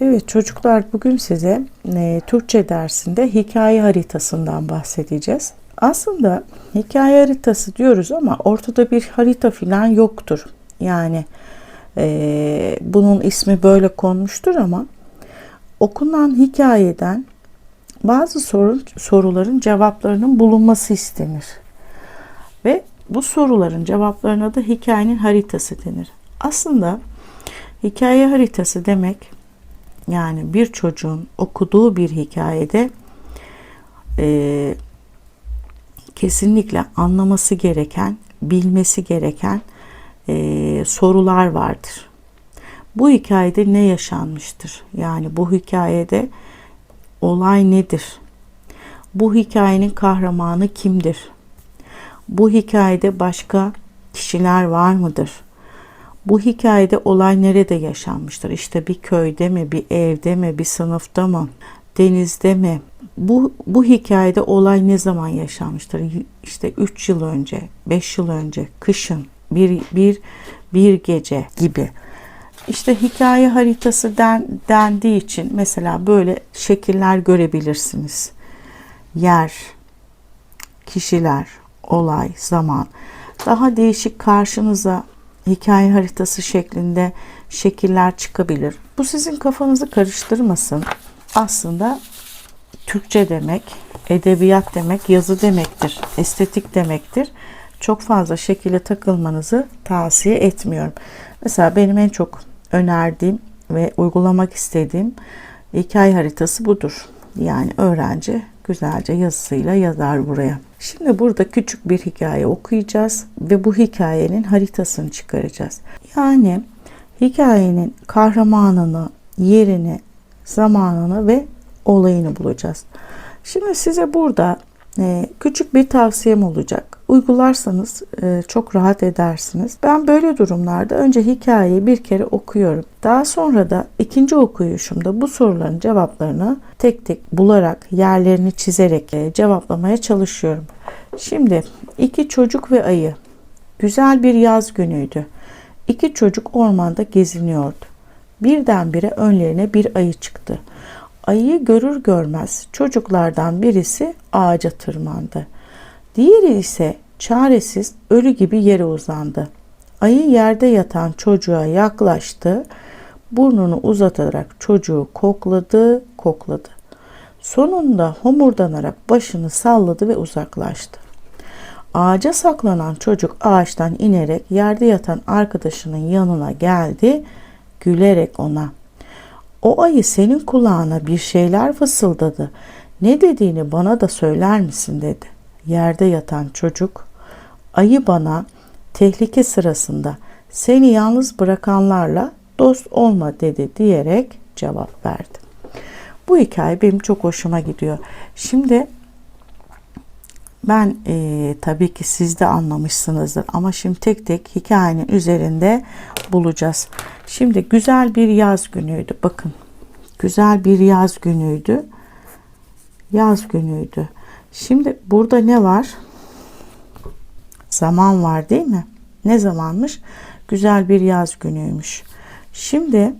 Evet çocuklar bugün size e, Türkçe dersinde hikaye haritasından bahsedeceğiz. Aslında hikaye haritası diyoruz ama ortada bir harita falan yoktur. Yani e, bunun ismi böyle konmuştur ama okunan hikayeden bazı soru, soruların cevaplarının bulunması istenir. Ve bu soruların cevaplarına da hikayenin haritası denir. Aslında hikaye haritası demek yani bir çocuğun okuduğu bir hikayede e, kesinlikle anlaması gereken, bilmesi gereken e, sorular vardır. Bu hikayede ne yaşanmıştır? Yani bu hikayede olay nedir? Bu hikayenin kahramanı kimdir? Bu hikayede başka kişiler var mıdır? Bu hikayede olay nerede yaşanmıştır? İşte bir köyde mi, bir evde mi, bir sınıfta mı, denizde mi? Bu, bu hikayede olay ne zaman yaşanmıştır? İşte 3 yıl önce, 5 yıl önce, kışın, bir, bir, bir gece gibi. İşte hikaye haritası den, dendiği için mesela böyle şekiller görebilirsiniz. Yer, kişiler, olay, zaman. Daha değişik karşınıza hikaye haritası şeklinde şekiller çıkabilir. Bu sizin kafanızı karıştırmasın. Aslında Türkçe demek, edebiyat demek, yazı demektir, estetik demektir. Çok fazla şekilde takılmanızı tavsiye etmiyorum. Mesela benim en çok önerdiğim ve uygulamak istediğim hikaye haritası budur. Yani öğrenci güzelce yazısıyla yazar buraya. Şimdi burada küçük bir hikaye okuyacağız ve bu hikayenin haritasını çıkaracağız. Yani hikayenin kahramanını, yerini, zamanını ve olayını bulacağız. Şimdi size burada e, küçük bir tavsiyem olacak. Uygularsanız e, çok rahat edersiniz. Ben böyle durumlarda önce hikayeyi bir kere okuyorum. Daha sonra da ikinci okuyuşumda bu soruların cevaplarını tek tek bularak, yerlerini çizerek e, cevaplamaya çalışıyorum. Şimdi iki çocuk ve ayı. Güzel bir yaz günüydü. İki çocuk ormanda geziniyordu. Birdenbire önlerine bir ayı çıktı. Ayıyı görür görmez çocuklardan birisi ağaca tırmandı. Diğeri ise çaresiz ölü gibi yere uzandı. Ayı yerde yatan çocuğa yaklaştı. Burnunu uzatarak çocuğu kokladı, kokladı. Sonunda homurdanarak başını salladı ve uzaklaştı. Ağaca saklanan çocuk ağaçtan inerek yerde yatan arkadaşının yanına geldi, gülerek ona o ayı senin kulağına bir şeyler fısıldadı. Ne dediğini bana da söyler misin dedi. Yerde yatan çocuk, ayı bana tehlike sırasında seni yalnız bırakanlarla dost olma dedi diyerek cevap verdi. Bu hikaye benim çok hoşuma gidiyor. Şimdi ben e, tabii ki siz de anlamışsınızdır ama şimdi tek tek hikayenin üzerinde bulacağız. Şimdi güzel bir yaz günüydü. Bakın güzel bir yaz günüydü. Yaz günüydü. Şimdi burada ne var? Zaman var değil mi? Ne zamanmış? Güzel bir yaz günüymüş. Şimdi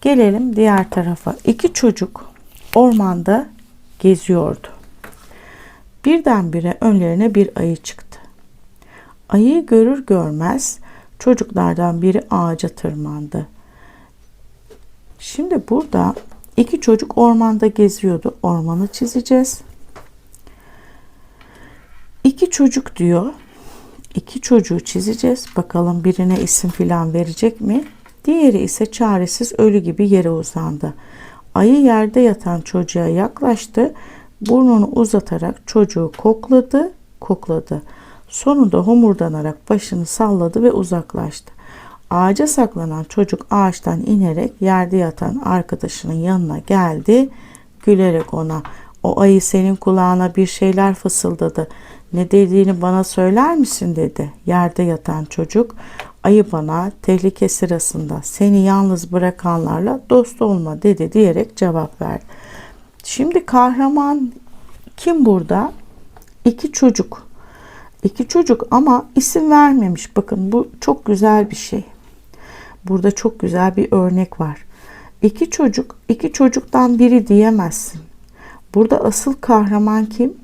gelelim diğer tarafa. İki çocuk ormanda geziyordu. Birdenbire önlerine bir ayı çıktı. Ayıyı görür görmez çocuklardan biri ağaca tırmandı. Şimdi burada iki çocuk ormanda geziyordu. Ormanı çizeceğiz. İki çocuk diyor. İki çocuğu çizeceğiz. Bakalım birine isim filan verecek mi? Diğeri ise çaresiz ölü gibi yere uzandı. Ayı yerde yatan çocuğa yaklaştı. Burnunu uzatarak çocuğu kokladı, kokladı. Sonunda homurdanarak başını salladı ve uzaklaştı. Ağaca saklanan çocuk ağaçtan inerek yerde yatan arkadaşının yanına geldi. Gülerek ona o ayı senin kulağına bir şeyler fısıldadı. Ne dediğini bana söyler misin dedi. Yerde yatan çocuk ayı bana tehlike sırasında seni yalnız bırakanlarla dost olma dedi diyerek cevap verdi. Şimdi kahraman kim burada? İki çocuk. İki çocuk ama isim vermemiş. Bakın bu çok güzel bir şey. Burada çok güzel bir örnek var. İki çocuk, iki çocuktan biri diyemezsin. Burada asıl kahraman kim?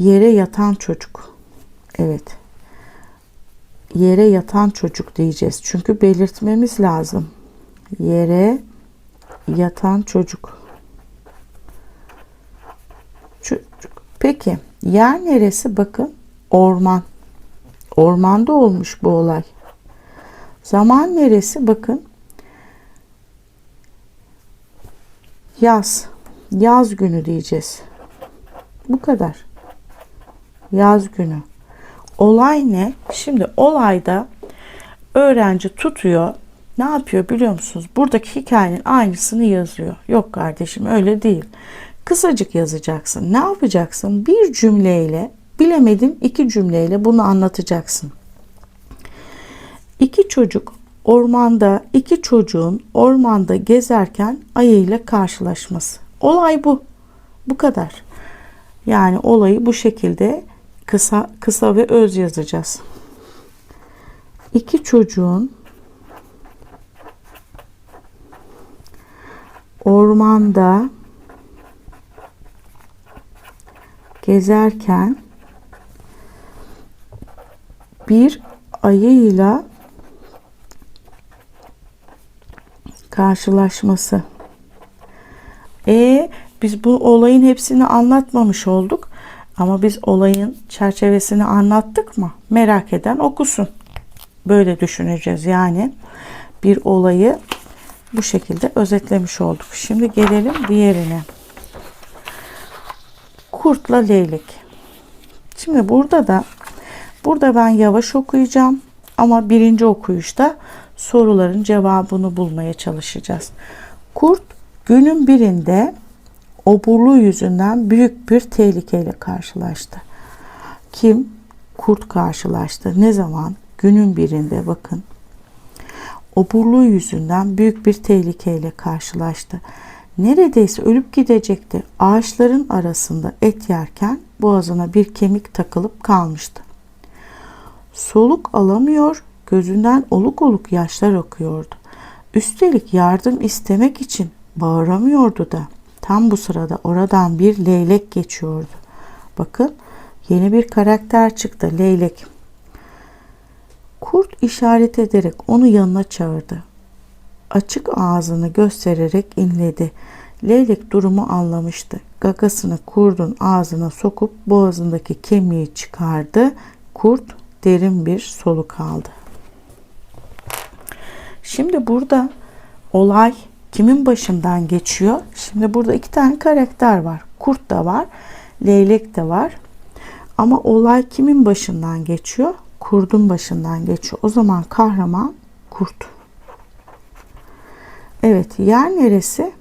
Yere yatan çocuk. Evet. Yere yatan çocuk diyeceğiz. Çünkü belirtmemiz lazım. Yere yatan çocuk. Çocuk. Peki yer neresi? Bakın orman. Ormanda olmuş bu olay. Zaman neresi? Bakın yaz. Yaz günü diyeceğiz. Bu kadar. Yaz günü. Olay ne? Şimdi olayda öğrenci tutuyor. Ne yapıyor biliyor musunuz? Buradaki hikayenin aynısını yazıyor. Yok kardeşim öyle değil. Kısacık yazacaksın. Ne yapacaksın? Bir cümleyle bilemedin iki cümleyle bunu anlatacaksın. İki çocuk ormanda iki çocuğun ormanda gezerken ayıyla karşılaşması. Olay bu. Bu kadar. Yani olayı bu şekilde kısa kısa ve öz yazacağız. İki çocuğun ormanda gezerken bir ayıyla karşılaşması. E biz bu olayın hepsini anlatmamış olduk. Ama biz olayın çerçevesini anlattık mı? Merak eden okusun. Böyle düşüneceğiz. Yani bir olayı bu şekilde özetlemiş olduk. Şimdi gelelim diğerine. Kurtla leylek. Şimdi burada da burada ben yavaş okuyacağım ama birinci okuyuşta soruların cevabını bulmaya çalışacağız. Kurt günün birinde oburluğu yüzünden büyük bir tehlikeyle karşılaştı. Kim? Kurt karşılaştı. Ne zaman? Günün birinde bakın. Oburluğu yüzünden büyük bir tehlikeyle karşılaştı. Neredeyse ölüp gidecekti. Ağaçların arasında et yerken boğazına bir kemik takılıp kalmıştı. Soluk alamıyor, gözünden oluk oluk yaşlar akıyordu. Üstelik yardım istemek için bağıramıyordu da. Tam bu sırada oradan bir leylek geçiyordu. Bakın yeni bir karakter çıktı leylek. Kurt işaret ederek onu yanına çağırdı. Açık ağzını göstererek inledi. Leylek durumu anlamıştı. Gagasını kurdun ağzına sokup boğazındaki kemiği çıkardı. Kurt derin bir soluk aldı. Şimdi burada olay kimin başından geçiyor? Şimdi burada iki tane karakter var. Kurt da var, leylek de var. Ama olay kimin başından geçiyor? Kurdun başından geçiyor. O zaman kahraman kurt. Evet, yer neresi?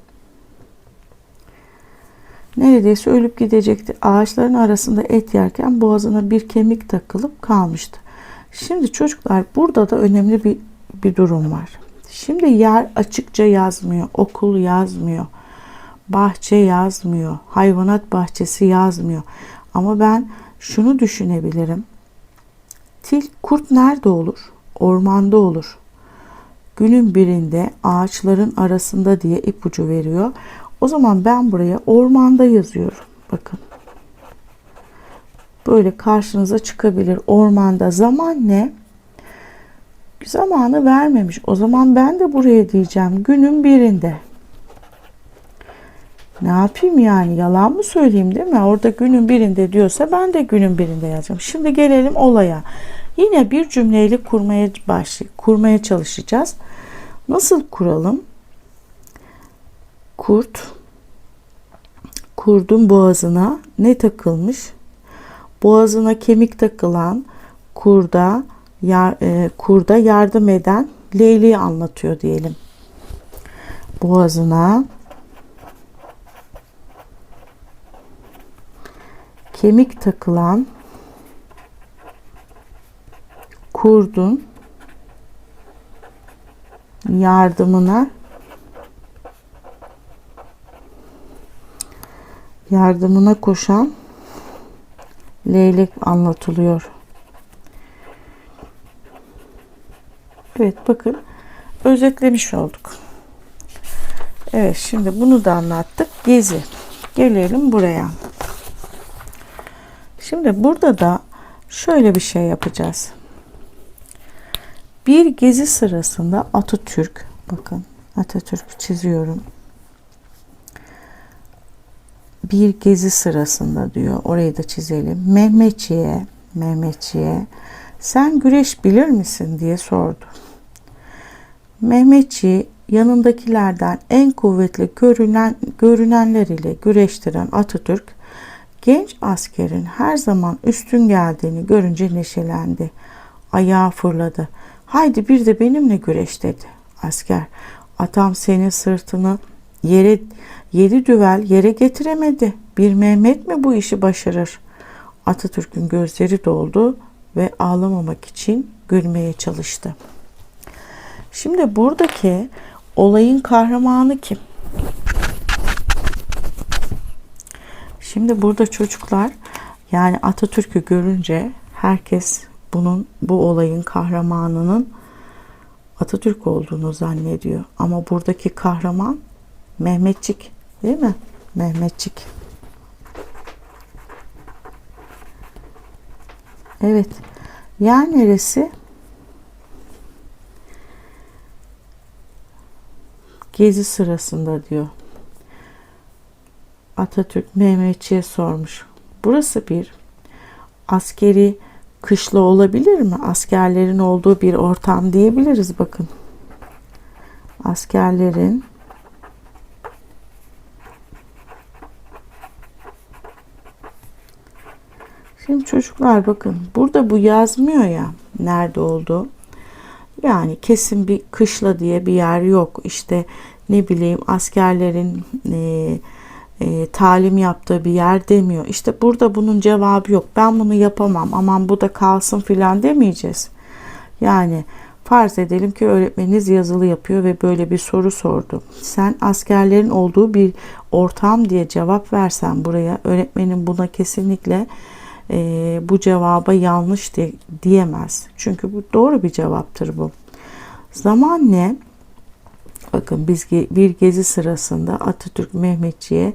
Neredeyse ölüp gidecekti. Ağaçların arasında et yerken boğazına bir kemik takılıp kalmıştı. Şimdi çocuklar burada da önemli bir bir durum var. Şimdi yer açıkça yazmıyor, okul yazmıyor, bahçe yazmıyor, hayvanat bahçesi yazmıyor. Ama ben şunu düşünebilirim. Til kurt nerede olur? Ormanda olur. Günün birinde ağaçların arasında diye ipucu veriyor. O zaman ben buraya ormanda yazıyorum. Bakın. Böyle karşınıza çıkabilir. Ormanda zaman ne? Zamanı vermemiş. O zaman ben de buraya diyeceğim günün birinde. Ne yapayım yani yalan mı söyleyeyim değil mi? Orada günün birinde diyorsa ben de günün birinde yazacağım. Şimdi gelelim olaya. Yine bir cümleyle kurmaya başlay kurmaya çalışacağız. Nasıl kuralım? Kurt kurdun boğazına ne takılmış? Boğazına kemik takılan kurda yar, e, kurda yardım eden Leyli'yi anlatıyor diyelim. Boğazına kemik takılan kurdun yardımına yardımına koşan leylek anlatılıyor. Evet bakın özetlemiş olduk. Evet şimdi bunu da anlattık. Gezi. Gelelim buraya. Şimdi burada da şöyle bir şey yapacağız. Bir gezi sırasında Atatürk bakın Atatürk çiziyorum. Bir gezi sırasında diyor. Orayı da çizelim. Mehmetçiye, Mehmetçiye sen güreş bilir misin diye sordu. Mehmetçi yanındakilerden en kuvvetli görünen görünenler ile güreştiren Atatürk genç askerin her zaman üstün geldiğini görünce neşelendi. Ayağa fırladı. Haydi bir de benimle güreş dedi. Asker, atam senin sırtını yere yedi düvel yere getiremedi. Bir Mehmet mi bu işi başarır? Atatürk'ün gözleri doldu ve ağlamamak için gülmeye çalıştı. Şimdi buradaki olayın kahramanı kim? Şimdi burada çocuklar yani Atatürk'ü görünce herkes bunun bu olayın kahramanının Atatürk olduğunu zannediyor. Ama buradaki kahraman Mehmetçik değil mi? Mehmetçik. Evet. Yer neresi? Gezi sırasında diyor. Atatürk Mehmetçiğe sormuş. Burası bir askeri kışla olabilir mi? Askerlerin olduğu bir ortam diyebiliriz bakın. Askerlerin Şimdi çocuklar bakın burada bu yazmıyor ya nerede oldu. Yani kesin bir kışla diye bir yer yok. İşte ne bileyim askerlerin e, e, talim yaptığı bir yer demiyor. İşte burada bunun cevabı yok. Ben bunu yapamam. Aman bu da kalsın filan demeyeceğiz. Yani farz edelim ki öğretmeniniz yazılı yapıyor ve böyle bir soru sordu. Sen askerlerin olduğu bir ortam diye cevap versen buraya öğretmenin buna kesinlikle e, bu cevaba yanlış de, diyemez. Çünkü bu doğru bir cevaptır bu. Zaman ne? Bakın biz bir gezi sırasında Atatürk Mehmetçiğe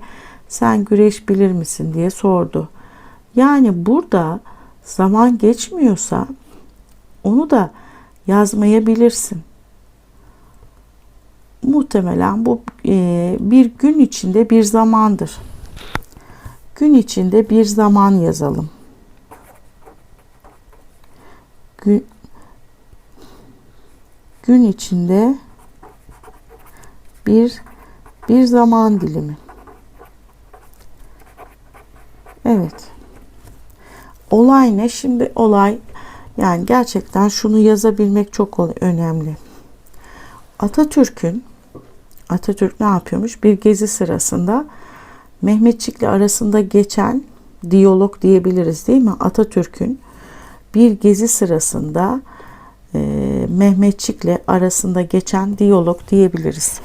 sen güreş bilir misin diye sordu. Yani burada zaman geçmiyorsa onu da yazmayabilirsin. Muhtemelen bu e, bir gün içinde bir zamandır. Gün içinde bir zaman yazalım. Gün, içinde bir bir zaman dilimi. Evet. Olay ne? Şimdi olay yani gerçekten şunu yazabilmek çok önemli. Atatürk'ün Atatürk ne yapıyormuş? Bir gezi sırasında Mehmetçik'le arasında geçen diyalog diyebiliriz değil mi? Atatürk'ün bir gezi sırasında e, Mehmetçik'le arasında geçen diyalog diyebiliriz.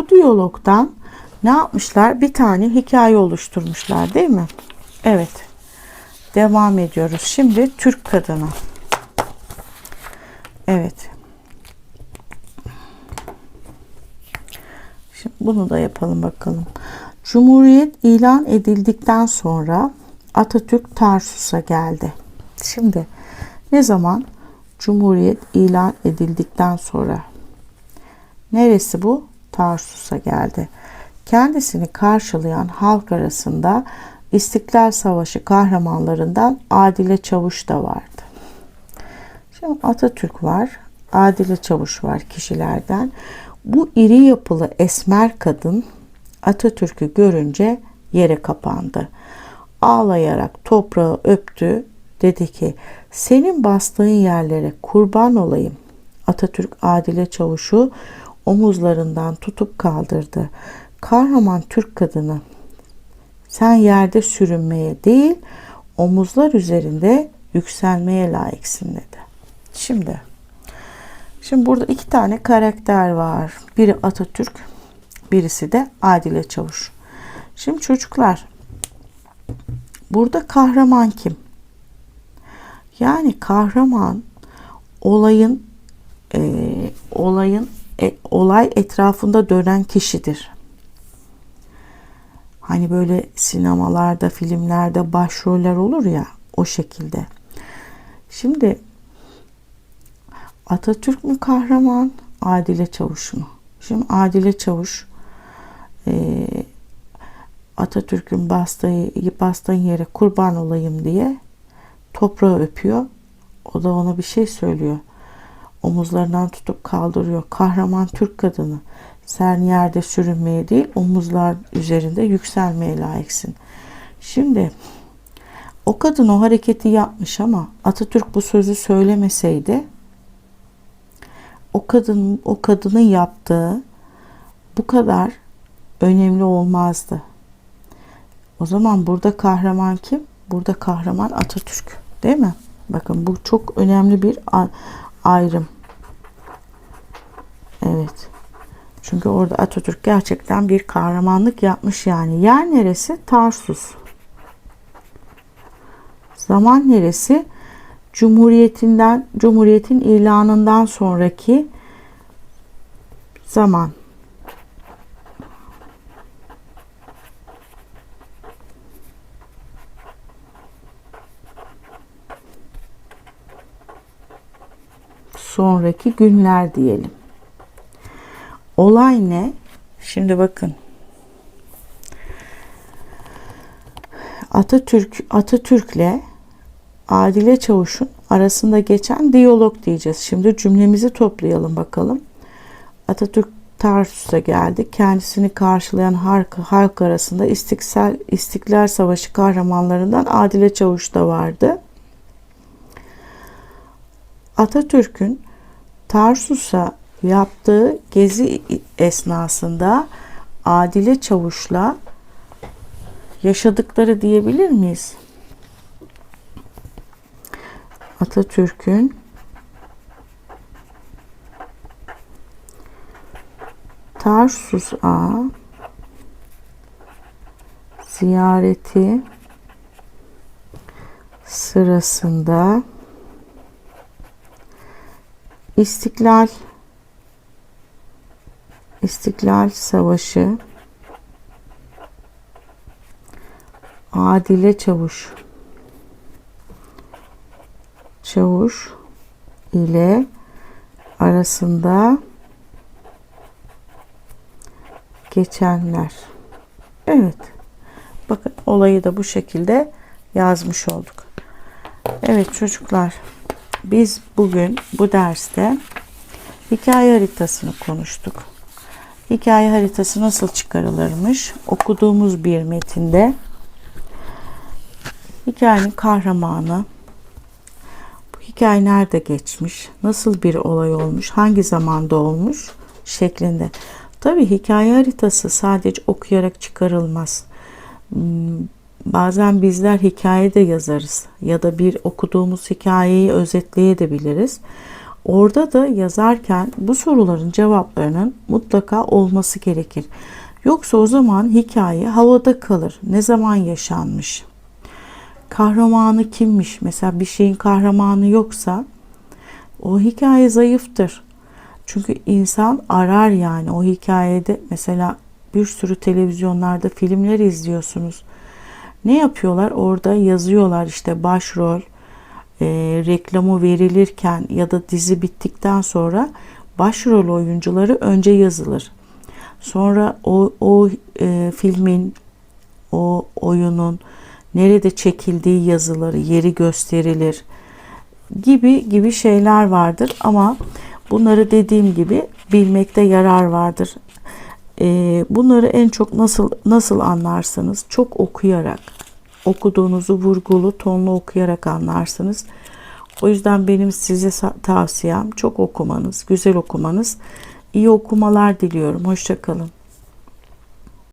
Bu diyalogdan ne yapmışlar? Bir tane hikaye oluşturmuşlar değil mi? Evet. Devam ediyoruz. Şimdi Türk kadını. Evet. Şimdi bunu da yapalım bakalım. Cumhuriyet ilan edildikten sonra Atatürk Tarsus'a geldi. Şimdi ne zaman Cumhuriyet ilan edildikten sonra neresi bu? Tarsus'a geldi. Kendisini karşılayan halk arasında İstiklal Savaşı kahramanlarından Adile Çavuş da vardı. Şimdi Atatürk var, Adile Çavuş var kişilerden. Bu iri yapılı esmer kadın Atatürk'ü görünce yere kapandı. Ağlayarak toprağı öptü. Dedi ki senin bastığın yerlere kurban olayım. Atatürk Adile Çavuş'u omuzlarından tutup kaldırdı. Kahraman Türk kadını sen yerde sürünmeye değil omuzlar üzerinde yükselmeye layıksın dedi. Şimdi Şimdi burada iki tane karakter var. Biri Atatürk, birisi de Adile Çavuş. Şimdi çocuklar burada kahraman kim? Yani kahraman olayın e, olayın e, olay etrafında dönen kişidir. Hani böyle sinemalarda, filmlerde başroller olur ya o şekilde. Şimdi Atatürk mü kahraman, Adile Çavuş mu? Şimdi Adile Çavuş e, Atatürk'ün bastığı, bastığın yere kurban olayım diye toprağı öpüyor. O da ona bir şey söylüyor. Omuzlarından tutup kaldırıyor. Kahraman Türk kadını. Sen yerde sürünmeye değil omuzlar üzerinde yükselmeye layıksın. Şimdi o kadın o hareketi yapmış ama Atatürk bu sözü söylemeseydi o kadın o kadının yaptığı bu kadar önemli olmazdı. O zaman burada kahraman kim? Burada kahraman Atatürk, değil mi? Bakın bu çok önemli bir ayrım. Evet. Çünkü orada Atatürk gerçekten bir kahramanlık yapmış yani. Yer neresi? Tarsus. Zaman neresi? Cumhuriyetinden Cumhuriyetin ilanından sonraki zaman. Sonraki günler diyelim. Olay ne? Şimdi bakın. Atatürk Atatürk'le Adile Çavuş'un arasında geçen diyalog diyeceğiz. Şimdi cümlemizi toplayalım bakalım. Atatürk Tarsus'a geldi. Kendisini karşılayan halk, halk arasında İstiklal, İstiklal Savaşı kahramanlarından Adile Çavuş da vardı. Atatürk'ün Tarsus'a yaptığı gezi esnasında Adile Çavuş'la yaşadıkları diyebilir miyiz? Atatürk'ün Tarsus'a ziyareti sırasında İstiklal İstiklal Savaşı Adile Çavuş Çavuş ile arasında geçenler. Evet. Bakın olayı da bu şekilde yazmış olduk. Evet çocuklar. Biz bugün bu derste hikaye haritasını konuştuk. Hikaye haritası nasıl çıkarılırmış? Okuduğumuz bir metinde hikayenin kahramanı, bu hikaye nerede geçmiş, nasıl bir olay olmuş, hangi zamanda olmuş şeklinde. Tabi hikaye haritası sadece okuyarak çıkarılmaz. Bazen bizler hikaye de yazarız ya da bir okuduğumuz hikayeyi özetleyebiliriz. Orada da yazarken bu soruların cevaplarının mutlaka olması gerekir. Yoksa o zaman hikaye havada kalır. Ne zaman yaşanmış? Kahramanı kimmiş? Mesela bir şeyin kahramanı yoksa o hikaye zayıftır. Çünkü insan arar yani o hikayede mesela bir sürü televizyonlarda filmler izliyorsunuz. Ne yapıyorlar? Orada yazıyorlar işte başrol, e, reklamı verilirken ya da dizi bittikten sonra başrol oyuncuları önce yazılır. Sonra o, o e, filmin, o oyunun nerede çekildiği yazılır, yeri gösterilir gibi gibi şeyler vardır ama bunları dediğim gibi bilmekte yarar vardır. E, bunları en çok nasıl nasıl anlarsınız? Çok okuyarak, okuduğunuzu vurgulu tonlu okuyarak anlarsınız. O yüzden benim size tavsiyem çok okumanız, güzel okumanız İyi okumalar diliyorum. Hoşçakalın.